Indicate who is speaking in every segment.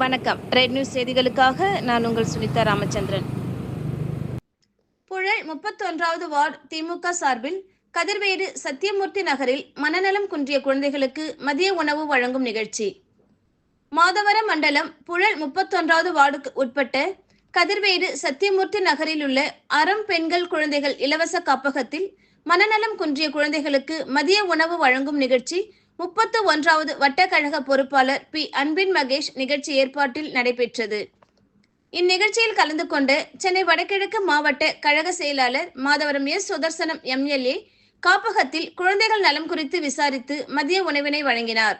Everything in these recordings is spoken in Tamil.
Speaker 1: வணக்கம். ரெட் நியூஸ் செய்திகளுக்காக நான் உங்கள் சுனிதா ராமச்சந்திரன். புழல் முப்பத்தொன்றாவது வார்டு திமுக சார்பில் கதிர்வேடு சத்தியமூர்த்தி நகரில் மனநலம் குன்றிய குழந்தைகளுக்கு மதிய உணவு வழங்கும் நிகழ்ச்சி. மாதவரம் மண்டலம் புழல் முப்பத்தொன்றாவது வார்டுக்கு உட்பட்ட கதிர்வேடு சத்தியமூர்த்தி நகரில் உள்ள அறம் பெண்கள் குழந்தைகள் இலவச காப்பகத்தில் மனநலம் குன்றிய குழந்தைகளுக்கு மதிய உணவு வழங்கும் நிகழ்ச்சி முப்பத்து ஒன்றாவது வட்டக்கழக பொறுப்பாளர் பி. அன்பின் மகேஷ் நிகழ்ச்சி ஏற்பாட்டில் நடைபெற்றது. இந்நிகழ்ச்சியில் கலந்து கொண்டு சென்னை வடகிழக்கு மாவட்ட கழக செயலாளர் மாதவரம் எஸ். சுதர்சனம் எம்எல்ஏ காப்பகத்தில் குழந்தைகள் நலம் குறித்து விசாரித்து மதிய உணவினை வழங்கினார்.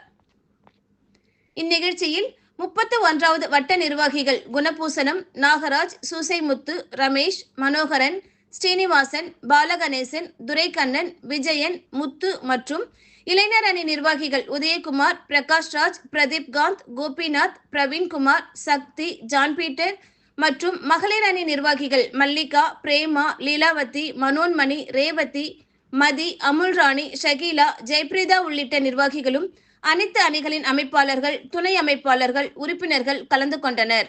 Speaker 1: இந்நிகழ்ச்சியில் முப்பத்து ஒன்றாவது வட்ட நிர்வாகிகள் குணபூசனம் நாகராஜ் சூசைமுத்து ரமேஷ் மனோகரன் ஸ்ரீனிவாசன் பாலகணேசன் துரைக்கண்ணன் விஜயன் முத்து மற்றும் இளைஞர் அணி நிர்வாகிகள் உதயகுமார் பிரகாஷ் ராஜ் பிரதீப் காந்த் கோபிநாத் பிரவீன்குமார் சக்தி ஜான் பீட்டர் மற்றும் மகளிர் அணி நிர்வாகிகள் மல்லிகா பிரேமா லீலாவதி மனோன்மணி ரேவதி மதி அமுல்ராணி ஷகீலா ஜெயபிரீதா உள்ளிட்ட நிர்வாகிகளும் அனைத்து அணிகளின் அமைப்பாளர்கள் துணை அமைப்பாளர்கள் உறுப்பினர்கள் கலந்து கொண்டனர்.